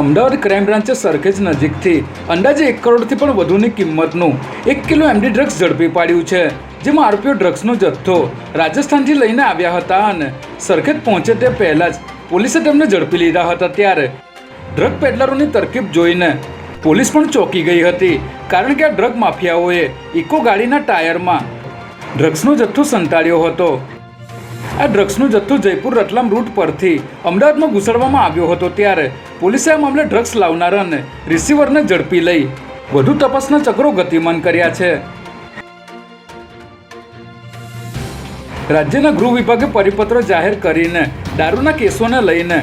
Ahmedabad crime બ્રાન્ચે Sarkhej નજીકથી. અંદાજે એક કરોડથી પણ વધુની કિંમતનું એક કિલો એમડી ડ્રગ્સ ઝડપી પાડ્યું છે, જેમાં આરોપીઓ ડ્રગ્સનો જથ્થો રાજસ્થાનથી લઈને આવ્યા હતા અને સરખેજ પહોંચે તે પહેલાં જ પોલીસે તેમને ઝડપી લીધા હતા ત્યારે. ડ્રગ પેડલરોની તરકીબ જોઈને પોલીસ પણ ચોંકી ગઈ હતી, કારણ કે આ ડ્રગ માફિયાઓએ ઇકો ગાડીના ટાયરમાં ડ્રગ્સનો જથ્થો સંતાડ્યો હતો. આ ડ્રગ્સનો જથ્થો જયપુર રતલામ રૂટ પરથી અમદાવાદમાં ઘૂસડવામાં આવ્યો હતો ત્યારે પોલીસે આ મામલે ડ્રગ્સ લાવનાર અને રિસીવરને ઝડપી લઈ વધુ તપાસના ચક્રો ગતિમાન કર્યા છે. રાજ્યના ગૃહ વિભાગે પરિપત્ર જાહેર કરીને દારૂના કેસોને લઈને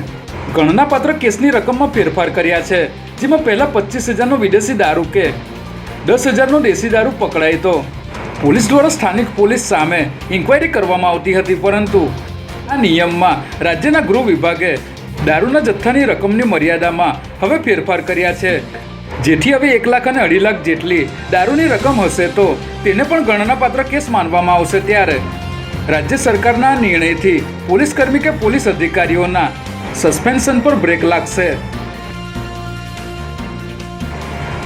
ગણનાપાત્ર કેસની રકમમાં ફેરફાર કર્યા છે, જેમાં પહેલા પચીસ હજારનો વિદેશી દારૂ કે દસ હજારનો દેશી દારૂ પકડાય તો પોલીસ દ્વારા સ્થાનિક પોલીસ સામે ઇન્કવાયરી કરવામાં આવતી હતી, પરંતુ આ નિયમમાં રાજ્યના ગૃહ વિભાગે દારૂના જથ્થાની રકમની મર્યાદામાં હવે ફેરફાર કર્યા છે. જેથી હવે એક લાખ અને અઢી લાખ જેટલી દારૂની રકમ હશે તો તેને પણ ગણનાપાત્ર કેસ માનવામાં આવશે ત્યારે રાજ્ય સરકારના નિર્ણયથી પોલીસ કર્મી કે પોલીસ અધિકારીઓના સસ્પેન્શન પર બ્રેક લાગશે.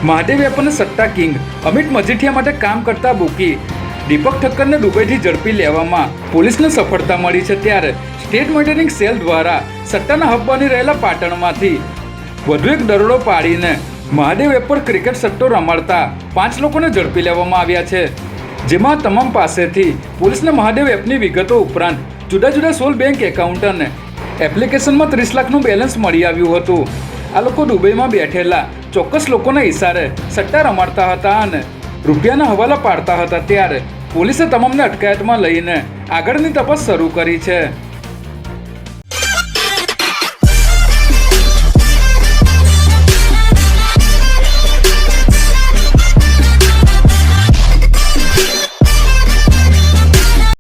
મહાદેવ સટ્ટા કિંગ, અમિત મજીઠિયા માટે કામ કરતા બુકી દીપક ઠક્કરને દુબઈથી ઝડપી લેવામાં પોલીસને સફળતા મળી છે ત્યારે સ્ટેટ મોનિટરિંગ સેલ દ્વારા સટ્ટાના હબ બની રહેલા પાટણમાંથી. વધુ એક દરોડો પાડીને મહાદેવ એપ પર ક્રિકેટ સટ્ટો રમાડતા પાંચ લોકોને ઝડપી લેવામાં આવ્યા છે. જેમાં તમામ પાસેથી પોલીસને મહાદેવ એપની વિગતો ઉપરાંત જુદા જુદા સોલ બેંક એકાઉન્ટ અને એપ્લિકેશનમાં ત્રીસ લાખનું બેલેન્સ મળી આવ્યું હતું. આ લોકો દુબઈમાં બેઠેલા ચોક્કસ લોકોના ઇશારે સટ્ટા રમાડતા હતા અને રૂપિયાના હવાલા પાડતા હતા ત્યારે પોલીસે તમામને અટકાયતમાં લઈને આગળની તપાસ શરૂ કરી છે.